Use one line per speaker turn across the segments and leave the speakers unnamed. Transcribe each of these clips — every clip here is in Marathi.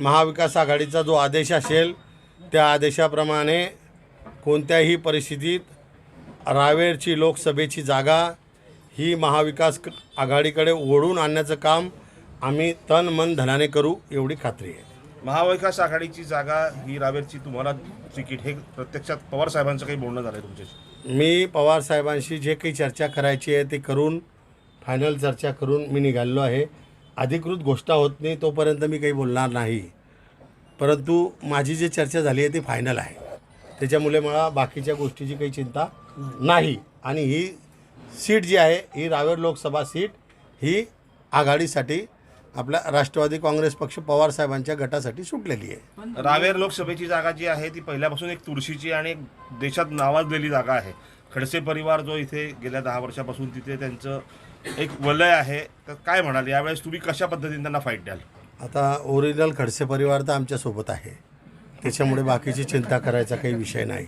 महाविकास आघाडीचा जो आदेश असेल त्या आदेशाप्रमाणे कोणत्याही परिस्थितीत रावेरची लोकसभेची जागा ही महाविकास आघाडीकडे ओढून आणण्याचं काम आम्ही तन मन धनाने करू एवढी खात्री आहे.
महाविकास आघाडीची जागा ही रावेरची तुम्हाला तिकीट हे प्रत्यक्षात पवार साहेबांचं काही बोलणं झालंय तुमच्याशी.
मी पवार साहेबांशी जे काही चर्चा करायची आहे ते करून फायनल चर्चा करून मी निघालेलो आहे. अधिकृत गोष्ट होत नाही तोपर्यंत मी काही बोलणार नाही. परंतु माझी जी चर्चा झाली आहे ती फायनल आहे. त्याच्यामुळे मला बाकीच्या गोष्टीची काही चिंता नाही. आणि ही सीट जी आहे ही रावेर लोकसभा सीट ही आघाडीसाठी आपल्या राष्ट्रवादी काँग्रेस पक्ष पवार साहेबांच्या गटासाठी सुटलेली आहे.
रावेर लोकसभेची जागा जी आहे ती पहिल्यापासून एक तुळशीची आणि एक देशात नावाजलेली जागा आहे. खडसे परिवार जो इथे गेल्या दहा वर्षापासून तिथे त्यांचं एक वलय आहे. तर काय म्हणाल? यावेळेस तुम्ही कशा पद्धतीने त्यांना फाईट द्याल?
आता ओरिजिनल खडसे परिवार तर आमच्यासोबत आहे. त्याच्यामुळे बाकीची चिंता करायचा काही विषय नाही.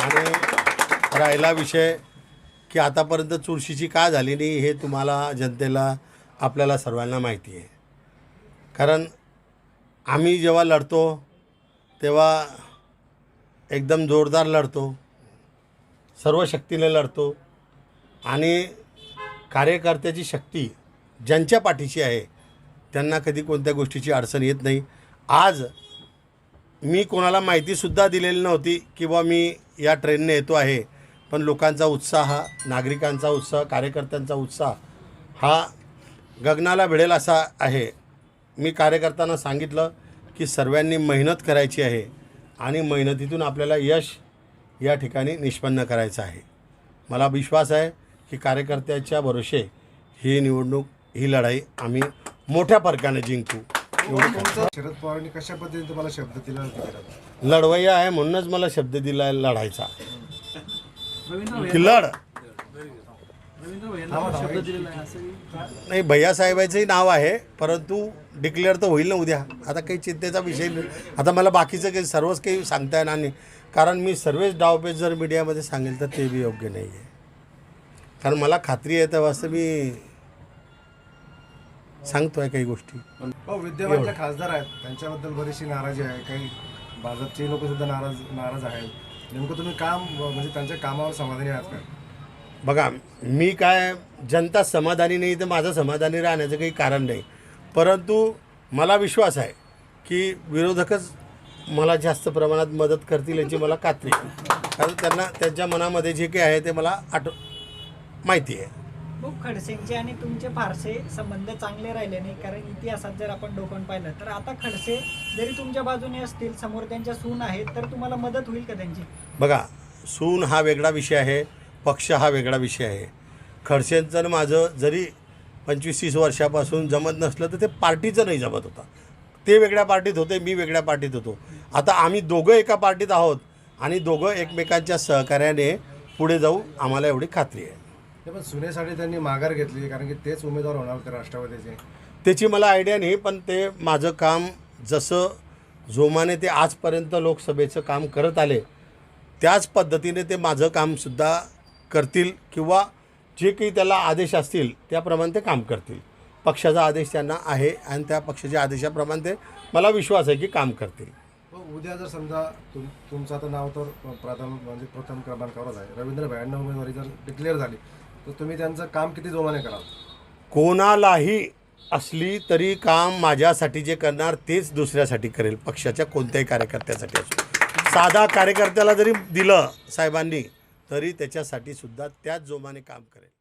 आणि राहिला विषय की आतापर्यंत चुरशीची का झाली नाही हे तुम्हाला जनतेला आपल्याला सर्वांना माहिती आहे. कारण आम्ही जेव्हा लढतो तेव्हा एकदम जोरदार लढतो सर्व शक्तीने लढतो आणि कार्यकर्त्याची शक्ती ज्यांच्या पाठीशी आहे त्यांना कधी कोणत्या गोष्टीची अडचण येत नाही. आज मी कोणाला माहितीसुद्धा दिलेली नव्हती की बा मी या ट्रेनने येतो आहे पण लोकांचा उत्साह नागरिकांचा उत्साह कार्यकर्त्यांचा उत्साह हा गगनाला भिडेल असा आहे. मी कार्यकर्त्यांना सांगितलं की सर्वांनी मेहनत करायची आहे आणि मेहनतीतून आपल्याला यश या ठिकाणी निष्पन्न करायचं आहे. मला विश्वास आहे की कार्यकर्त्याच्या भरोसे ही निवडणूक ही लढाई आम्ही मोठ्या फरकाने जिंकू.
शरद पवारांनी कशा पद्धतीने तुम्हाला शब्द दिला?
लढवय्या आहे म्हणूनच मला शब्द दिला आहे लढायचा की लढ. नाही भैयासाहेबांचंही नाव आहे परंतु डिक्लेअर तर होईल ना उद्या. आता काही चिंतेचा विषय नाही. आता मला बाकीचं काही सर्वच काही सांगता येणार नाही. कारण मी सर्वच डावपेच जर मीडियामध्ये सांगेल तर ते बी योग्य नाही आहे कारण मला खात्री आहे तेव्हा असं मी सांगतो आहे काही गोष्टी.
हो विद्यमान जे खासदार आहेत. त्यांच्याबद्दल बरीचशी नाराजी आहे. काही भाजपचे लोक सुद्धा नाराज नाराज आहेत. नेमकं तुम्ही काम म्हणजे त्यांच्या कामावर समाधानी आहात का?
बघा मी काय जनता समाधानी नाही तर माझं समाधानी राहण्याचं काही कारण नाही. परंतु मला विश्वास आहे की विरोधकच मला जास्त प्रमाणात मदत करतील याची मला खात्री कारण त्यांना त्यांच्या मनामध्ये जे काही आहे ते मला आठ माहिती आहे.
खूप खडसेंचे आणि तुमचे फारसे संबंध चांगले राहिले नाही कारण इतिहासात जर आपण डोकून पाहिलं तर आता खडसे जरी तुमच्या बाजूने असतील समोर त्यांच्या सून आहेत तर तुम्हाला मदत होईल का त्यांची?
बघा सून हा वेगळा विषय आहे. पक्ष हा वेगळा विषय आहे. खडसेंचं आणि माझं जरी पंचवीस तीस वर्षापासून जमत नसलं तर ते पार्टीचं नाही जमत होता. ते वेगळ्या पार्टीत होते मी वेगळ्या पार्टीत होतो. आता आम्ही दोघं एका पार्टीत आहोत आणि दोघं एकमेकांच्या सहकार्याने पुढे जाऊ आम्हाला एवढी खात्री आहे.
पण सुनेसाठी त्यांनी माघार घेतली कारण की तेच उमेदवार होणार होते राष्ट्रवादीचे.
त्याची मला आयडिया नाही पण ते माझं काम जसं जोमाने ते आजपर्यंत लोकसभेचं काम करत आले त्याच पद्धतीने ते माझं कामसुद्धा करतील किंवा जे काही त्याला आदेश असतील त्याप्रमाणे ते काम करतील. पक्षाचा आदेश त्यांना आहे आणि त्या पक्षाच्या आदेशाप्रमाणे ते मला विश्वास आहे की काम करतील.
हो, उद्या जर समजा तुम तुमचं आता नाव तर प्रथम म्हणजे प्रथम क्रमांकावरच आहे. रवींद्र भायांना उमेदवारी जर डिक्लेअर झाली तर तुम्ही त्यांचं काम किती जोमाने कराल?
कोणालाही असली तरी काम माझ्यासाठी जे करणार तेच दुसऱ्यासाठी करेल पक्षाच्या कोणत्याही कार्यकर्त्यासाठी असो. साधा कार्यकर्त्याला जरी दिलं साहेबांनी तरी त्याच्यासाठी सुद्धा त्याच जोमाने काम करेल.